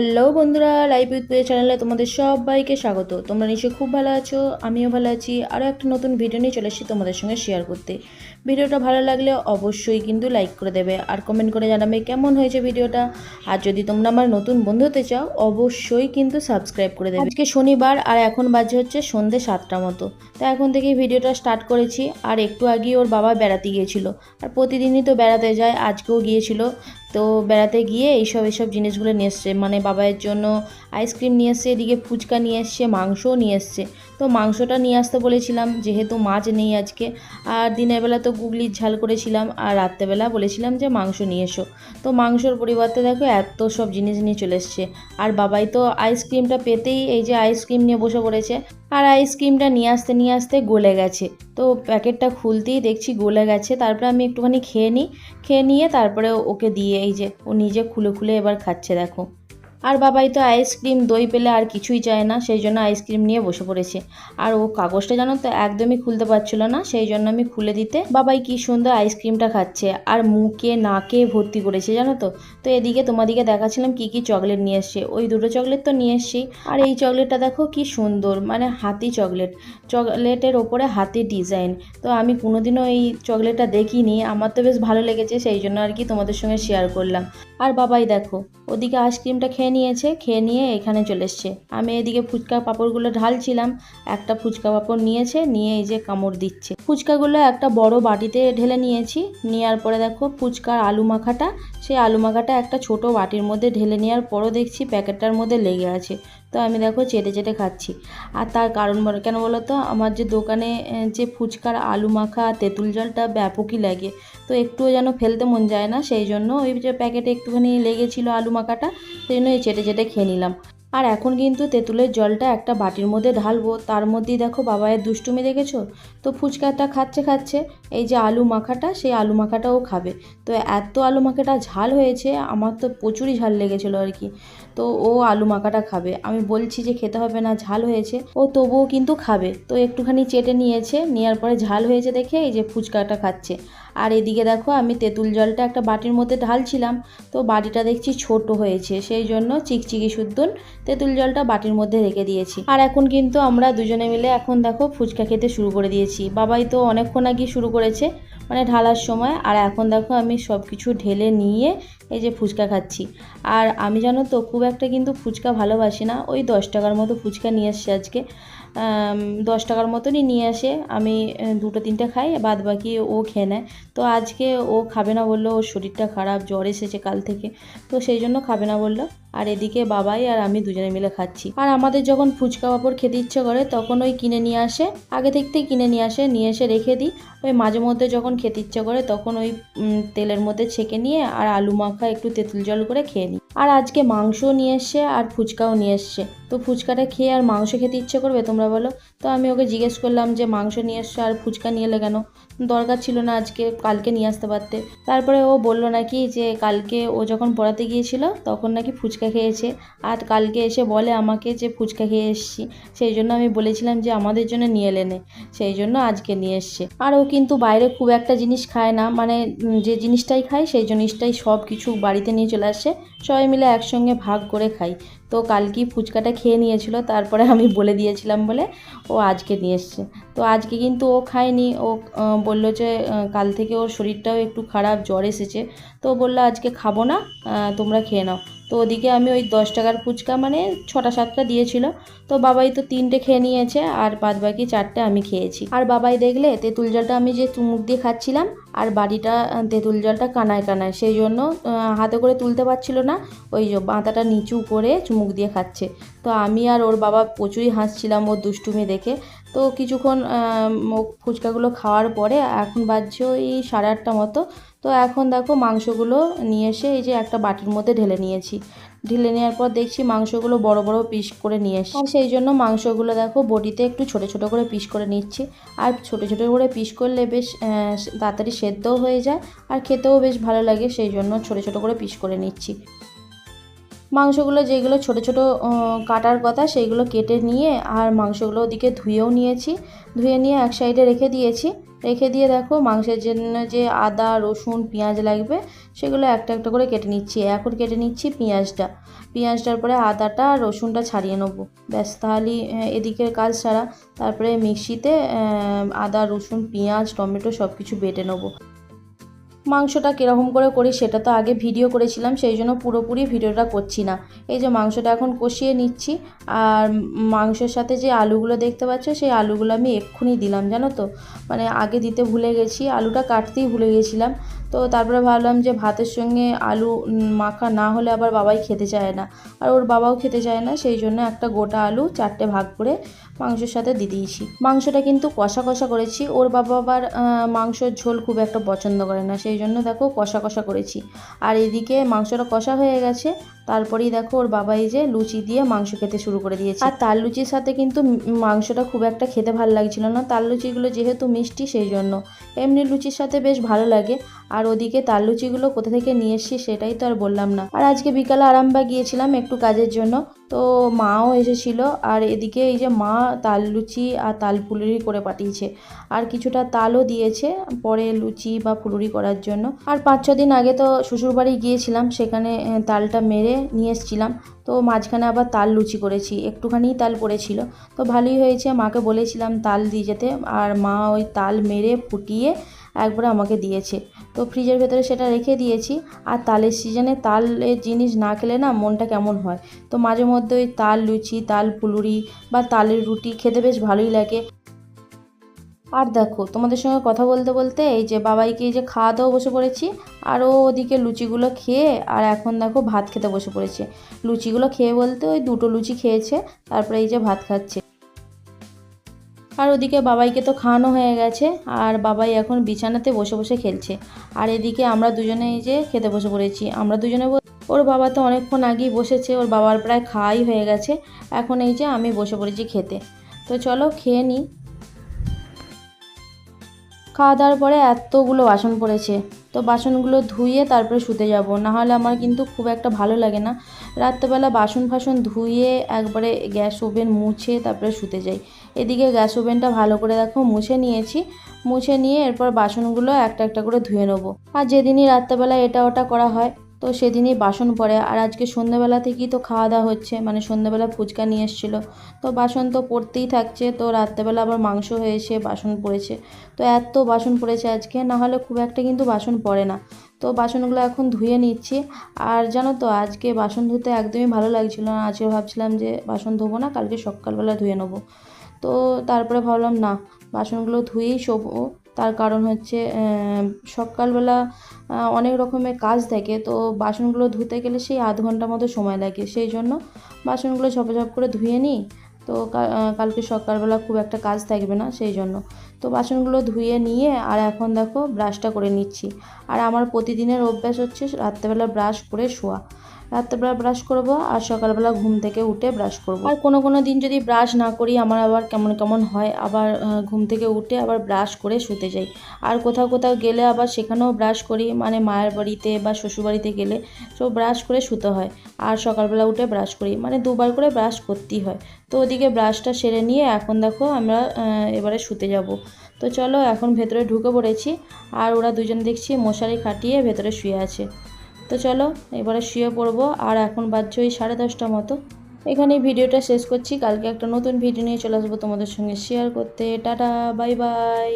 Hello বন্ধুরা live with চ্যানেলে তোমাদের সবাইকে স্বাগত। তোমরা নিশ্চয়ই খুব ভালো আছো, আমিও ভালো আছি। আরও একটা নতুন ভিডিও নিয়ে চলে এসেছি তোমাদের সঙ্গে শেয়ার করতে। ভিডিওটা ভালো লাগলে অবশ্যই কিন্তু লাইক করে দেবে আর কমেন্ট করে জানাবে কেমন হয়েছে ভিডিওটা আর যদি তোমরা আমার নতুন বন্ধু হতে চাও, অবশ্যই কিন্তু সাবস্ক্রাইব করে দেবে। আজকে শনিবার আর এখন বাজে হচ্ছে সন্ধে সাতটা মতো। তো এখন থেকেই ভিডিওটা স্টার্ট করেছি। আর একটু আগে ওর বাবা বেড়াতে গিয়েছিল। আর প্রতিদিনই তো বেড়াতে যায়, আজকেও গিয়েছিল। তো বেড়াতে গিয়ে এইসব এইসব জিনিসগুলো নিয়ে এসছে। মানে বাবাইয়ের জন্য আইসক্রিম নিয়ে এসছে, এদিকে ফুচকা নিয়ে এসছে, মাংসও নিয়ে এসছে। তো মাংসটা নিয়ে আসতে বলেছিলাম, যেহেতু মাছ নেই আজকে। আর দিনের বেলা তো গুগলির ঝাল করেছিলাম, আর রাত্রেবেলা বলেছিলাম যে মাংস নিয়ে এসো। তো মাংসর পরিবর্তে দেখো এত সব জিনিস নিয়ে চলে এসছে। আর বাবাই তো আইসক্রিমটা পেতেই এই যে আইসক্রিম নিয়ে বসে পড়েছে। আর আইসক্রিমটা নিয়ে আসতে নিয়ে আসতে গলে গেছে। তো প্যাকেটটা খুলতেই দেখছি গলে গেছে। তারপরে আমি একটুখানি খেয়ে নিই। খেয়ে নিয়ে তারপরে ওকে দিয়ে এই যে ও নিজে খুলে খুলে এবার খাচ্ছে দেখো। আর বাবাই তো আইসক্রিম দই পেলে আর কিছুই চায় না, সেই জন্য আইসক্রিম নিয়ে বসে পড়েছে। আর ও কাগজটা জানো তো একদমই খুলতে পারছিল না, সেই জন্য আমি খুলে দিতে। বাবাই কি সুন্দর আইসক্রিমটা খাচ্ছে, আর মুখে নাকে ভর্তি করেছে, জানো তো? তো এদিকে তোমাদিকে দেখাচ্ছিলাম কি কি চকলেট নিয়ে এসছে। ওই দুটো চকলেট তো নিয়ে এসছি। আর এই চকলেটটা দেখো কি সুন্দর মানে হাতি চকলেট চকলেটের ওপরে হাতি ডিজাইন তো আমি কোনোদিনও এই চকলেটটা দেখিনি, আমার তো বেশ ভালো লেগেছে, সেই জন্য আর কি তোমাদের সঙ্গে শেয়ার করলাম। আর বাবাই দেখো, ওদিকে আইসক্রিমটা খেয়ে নিয়েছে, খেয়ে নিয়ে এখানে চলে এসছে। আমি এদিকে ফুচকা পাঁপড়গুলো ঢালছিলাম, একটা ফুচকা পাপড় নিয়েছে, নিয়ে এই যে কামড় দিচ্ছে। ফুচকাগুলো একটা বড় বাটিতে ঢেলে নিয়েছি, নেওয়ার পরে দেখো ফুচকার আলু মাখাটা, সেই আলু মাখাটা একটা ছোট বাটির মধ্যে ঢেলে নেওয়ার পরও দেখছি প্যাকেটটার মধ্যে লেগে আছে। তো আমি দেখো চেটে চেটে খাচ্ছি। আর তার কারণ কেন বলো তো? আমার যে দোকানে যে ফুচকার আলু মাখা, তেঁতুল জলটা ব্যাপকই লাগে। তো একটুও যেন ফেলতে মন যায় না, সেই জন্য ওই যে প্যাকেটে একটুখানি লেগেছিলো আলু মাখাটা, সেই জন্য এই চেটে চেটে খেয়ে নিলাম। আর এখন কিন্তু তেঁতুলের জলটা একটা বাটির মধ্যে ঢালবো। তার মধ্যেই দেখো বাবায়ের দুষ্টুমি দেখেছ? তো ফুচকাটা খাচ্ছে খাচ্ছে, এই যে আলু মাখাটা, সেই আলু মাখাটাও খাবে। তো এত আলু মাখাটা ঝাল হয়েছে, আমার তো প্রচুরই ঝাল লেগেছিলো আর কি। তো ও আলু মাখাটা খাবে। আমি বলছি যে খেতে হবে না, ঝাল হয়েছে। ও তবুও কিন্তু খাবে। তো একটুখানি চেটে নিয়েছে নেওয়ার পরে ঝাল হয়েছে দেখে এই যে ফুচকাটা খাচ্ছে। আর এদিকে দেখো আমি তেঁতুল জলটা একটা বাটির মধ্যে ঢালছিলাম, তো বাটিটা দেখছি ছোট হয়েছে, সেই জন্য চিকচিকি শুদ্ধন তেঁতুল জলটা বাটির মধ্যে রেখে দিয়েছি। আর এখন কিন্তু আমরা দুজনে মিলে এখন দেখো ফুচকা খেতে শুরু করে দিয়েছি। বাবাই তো অনেকক্ষণ আগে শুরু করেছে মানে ঢালার সময়। আর এখন দেখো আমি সব কিছু ঢেলে নিয়ে এই যে ফুচকা খাচ্ছি। আর আমি জানো তো, খুব একটা কিন্তু ফুচকা ভালোবাসি না। ওই দশ টাকার মতো ফুচকা নিয়ে এসছে আজকে। দশ টাকার মতনই নিয়ে আসে। আমি দুটো তিনটে খাই, বাদ বাকি ও খেয়ে নেয়। তো আজকে ও খাবে না বলল, ওর শরীরটা খারাপ, জ্বর এসেছে কাল থেকে। তো সেই জন্য খাবে না বলল। আর এদিকে বাবাই আর আমি দুজনে মিলে খাচ্ছি। আর আমাদের যখন ফুচকা পাপড় খেতে ইচ্ছে করে, তখন ওই কিনে নিয়ে আসে। আগে থাকতেই কিনে নিয়ে আসে, নিয়ে এসে রেখে দিই। ওই মাঝে মধ্যে যখন খেতে ইচ্ছে করে, তখন ওই তেলের মধ্যে ছেঁকে নিয়ে আর আলু মাখা একটু তেঁতুল জল করে খেয়ে নিই। আর আজকে মাংসও নিয়ে এসছে আর ফুচকাও নিয়ে এসছে। তো ফুচকাটা খেয়ে আর মাংস খেতে ইচ্ছে করবে তোমরা বলো? তো আমি ওকে জিজ্ঞেস করলাম যে, মাংস নিয়ে এসছো আর ফুচকা নিয়ে এলে কেন? দরকার ছিল না আজকে কালকে নিয়ে আসতে পারতে। তারপরে ও বলল নাকি যে কালকে ও যখন পড়াতে গিয়েছিল তখন নাকি ফুচকা খেয়েছে। আর কালকে এসে বলে আমাকে যে ফুচকা খেয়ে এসছি। সেই জন্য আমি বলেছিলাম যে আমাদের জন্য নিয়ে এলে নে সেই জন্য আজকে নিয়ে এসছে। আর ও কিন্তু বাইরে খুব একটা জিনিস খায় না। মানে যে জিনিসটাই খায় সেই জিনিসটাই সব কিছু বাড়িতে নিয়ে চলে আসে। সবাই মিলে একসঙ্গে ভাগ করে খাই। তো কালকেই ফুচকাটা খেয়ে নিয়েছিল, তারপরে আমি বলে দিয়েছিলাম বলে ও আজকে নিয়ে এসছে। তো আজকে কিন্তু ও খায়নি, ও বলল যে কাল থেকে ওর শরীরটাও একটু খারাপ, জ্বর এসেছে। তো বলল আজকে খাব না তোমরা খেয়ে নাও। তো ওদিকে আমি ওই দশ টাকার ফুচকা মানে ছটা সাতটা দিয়েছিল। তো বাবাই তো তিনটে খেয়ে নিয়েছে আর বাদ বাকি চারটে আমি খেয়েছি। আর বাবাই দেখলে তেঁতুল জলটা আমি যে চুমুক দিয়ে খাচ্ছিলাম আর বাড়িটা তেঁতুল জলটা কানায় কানায়, সেই জন্য হাতে করে তুলতে পারছিল না। ওই যে বাঁধাটা নিচু করে চুমুক দিয়ে খাচ্ছে। তো আমি আর ওর বাবা প্রচুরই হাসছিলাম ওর দুষ্টুমি দেখে। তো কিছুক্ষণ ফুচকাগুলো খাওয়ার পরে এখন বাজছে ওই সাড়ে আটটা মতো। তো এখন দেখো মাংসগুলো নিয়ে এসে এই যে একটা বাটির মধ্যে ঢেলে নিয়েছি। ঢেলে নেওয়ার পর দেখছি মাংসগুলো বড় বড় পিস করে নিয়ে আর সেই জন্য মাংসগুলো দেখো বটিতে একটু ছোট ছোট করে পিস করে নিচ্ছি। আর ছোট ছোট করে পিস করলে বেশ তাড়াতাড়ি সেদ্ধও হয়ে যায়। আর খেতেও বেশ ভালো লাগে, সেই জন্য ছোট ছোট করে পিস করে নিচ্ছি। মাংসগুলো যেগুলো ছোট ছোট কাটার কথা সেইগুলো কেটে নিয়ে আর মাংসগুলো ওদিকে ধুয়েও নিয়েছি। ধুয়ে নিয়ে এক সাইডে রেখে দিয়েছি। রেখে দিয়ে দেখো মাংসের জন্য যে আদা রসুন পেঁয়াজ লাগবে সেগুলো একটা একটা করে কেটে নিচ্ছি। এখন কেটে নিচ্ছি পেঁয়াজটা। পেঁয়াজটার পরে আদাটা রসুনটা ছাড়িয়ে নেব। ব্যাস তাহলেই আহ, এদিকের কাজ সারা। তারপরে মিক্সিতে আদা রসুন পেঁয়াজ টমেটো সব কিছু বেটে নেব। মাংসটা কীরকম করে করি সেটা তো আগে ভিডিও করেছিলাম, সেই জন্য পুরোপুরি ভিডিওটা করছি না। এই যে মাংসটা এখন কষিয়ে নিচ্ছি, আর মাংসের সাথে যে আলুগুলো দেখতে পাচ্ছ, সেই আলুগুলো আমি এক্ষুনি দিলাম, জানো তো? মানে আগে দিতে ভুলে গেছি, আলুটা কাটতেই ভুলে গেছিলাম। তো তারপরে ভাবলাম যে ভাতের সঙ্গে আলু মাখা না হলে আবার বাবাই খেতে চায় না। আর ওর বাবাও খেতে চায় না, সেই জন্য একটা গোটা আলু চারটে ভাগ করে মাংসের সাথে দিয়ে দিয়েছি। মাংসটা কিন্তু কষা কষা করেছি, ওর বাবা আবার মাংসর ঝোল খুব একটা পছন্দ করে না, সেই জন্য দেখো কষা কষা করেছি। আর এদিকে মাংসটা কষা হয়ে গেছে তারপরেই দেখো ওর বাবা এই যে লুচি দিয়ে মাংস খেতে শুরু করে দিয়েছে। আর তার লুচির সাথে কিন্তু মাংসটা খুব একটা খেতে ভালো লাগছিল না। তার লুচিগুলো যেহেতু মিষ্টি সেই জন্য। এমনি লুচির সাথে বেশ ভালো লাগে। আর ওদিকে তার লুচিগুলো কোথা থেকে নিয়ে এসছি সেটাই তো আর বললাম না। আর আজকে বিকালে আরামবাগ গিয়েছিলাম একটু কাজের জন্য। তো মাও এসেছিল, আর এদিকে এই যে মা তাল লুচি আর তাল ফুলুরি করে পাঠিয়েছে। আর কিছুটা তালও দিয়েছে পরে লুচি বা ফুলুরি করার জন্য। আর পাঁচ ছ দিন আগে তো শ্বশুরবাড়ি গিয়েছিলাম, সেখানে তালটা মেরে নিয়ে এসেছিলাম। তো মাঝখানে আবার তাল লুচি করেছি, একটুখানি তাল পড়েছিল। তো ভালোই হয়েছে, মাকে বলেছিলাম তাল দিয়ে যেতে। আর মা ওই তাল মেরে ফুটিয়ে একবারে আমাকে দিয়েছে। তো ফ্রিজের ভেতরে সেটা রেখে দিয়েছি। আর তালের সিজনে তালের জিনিস না খেলে না মনটা কেমন হয়। তো মাঝে মধ্যে ওই তাল লুচি, তাল ফুলুরি বা তালের রুটি খেতে বেশ ভালোই লাগে। আর দেখো, তোমাদের সঙ্গে কথা বলতে বলতে এই যে বাবাইকে এই যে খাওয়া দাওয়া বসে পড়েছি, আর ও ওদিকে লুচিগুলো খেয়ে, আর এখন দেখো ভাত খেতে বসে পড়েছে। লুচিগুলো খেয়ে বলতে ওই দুটো লুচি খেয়েছে, তারপরে এই যে ভাত খাচ্ছে। আর ওদিকে বাবাইকে তো খাওয়ানো হয়ে গেছে, আর বাবাই এখন বিছানাতে বসে বসে খেলছে। আর এদিকে আমরা দুজনে এই যে খেতে বসে পড়েছি। আমরা দুজনে ওর বাবা তো অনেকক্ষণ আগেই বসেছে, ওর বাবার প্রায় খাওয়াই হয়ে গেছে। এখন এই যে আমি বসে পড়েছি খেতে। তো চলো খেয়ে নিই খাওয়া দাওয়ার পরে এতগুলো বাসন পড়েছে। তো বাসনগুলো ধুয়ে তারপরে শুতে যাব। না হলে আমার কিন্তু খুব একটা ভালো লাগে না। রাত্রেবেলা বাসন ফাসন ধুয়ে একবারে গ্যাস ওভেন মুছে তারপরে শুতে যাই। এদিকে গ্যাস ওভেনটা ভালো করে দেখো মুছে নিয়েছি। মুছে নিয়ে এরপর বাসনগুলো একটা একটা করে ধুয়ে নেব। আর যেদিনই রাত্রেবেলা এটা ওটা করা হয়, তো সেদিনই বাসন পড়ে। আর আজকে সন্ধ্যেবেলা থেকেই তো খাওয়া দাওয়া হচ্ছে মানে সন্ধ্যেবেলা ফুচকা নিয়ে এসেছিল। তো বাসন তো পড়তেই থাকছে, তো রাত্রেবেলা আবার মাংস হয়েছে বাসন পড়েছে। তো এত বাসন পড়েছে আজকে, না হলে খুব একটা কিন্তু বাসন পড়ে না। তো বাসনগুলো এখন ধুয়ে নিচ্ছি। আর জানো তো, আজকে বাসন ধুতে একদমই ভালো লাগছিল না। আজকে ভাবছিলাম যে বাসন ধোবো না, কালকে সকালবেলা ধুয়ে নেব। তো তারপরে ভাবলাম, না, বাসনগুলো ধুয়েই শোবো। তার কারণ হচ্ছে সকালবেলা অনেক রকমের কাজ থাকে। তো বাসনগুলো ধুতে গেলে সেই আধ ঘণ্টা মতো সময় লাগে। সেই জন্য বাসনগুলো ঝপঝপ করে ধুয়ে নিই। তো কালকে সকালবেলা খুব একটা কাজ থাকবে না সেই জন্য। তো বাসনগুলো ধুয়ে নিয়ে আর এখন দেখো, ব্রাশটা করে নিচ্ছি। আর আমার প্রতিদিনের অভ্যাস হচ্ছে রাত্রেবেলা ব্রাশ করে শোয়া। রাত্রেবেলা ব্রাশ করব আর সকালবেলা ঘুম থেকে উঠে ব্রাশ করব। আর কোনো কোনো দিন যদি ব্রাশ না করি, আমার আবার কেমন কেমন হয়, আবার ঘুম থেকে উঠে আবার ব্রাশ করে শুতে যাই। আর কোথাও কোথাও গেলে আবার সেখানেও ব্রাশ করি মানে মায়ের বাড়িতে বা শ্বশুরবাড়িতে গেলে তো ব্রাশ করে শুতে হয়। আর সকালবেলা উঠে ব্রাশ করি মানে দুবার করে ব্রাশ করতেই হয়। তো ওদিকে ব্রাশটা সেরে নিয়ে এখন দেখো আমরা এবারে শুতে যাব। তো চলো এখন ভেতরে ঢুকে পড়েছি, আর ওরা দুজন দেখছি মশারি খাটিয়ে ভেতরে শুয়ে আছে। তো চলো, এবারে শুয়ে পড়ব, আর এখন বাজছে ওই সাড়ে দশটা মতো। এখানে ভিডিওটা শেষ করছি, কালকে একটা নতুন ভিডিও নিয়ে চলে আসব তোমাদের সঙ্গে শেয়ার করতে। Tata bye bye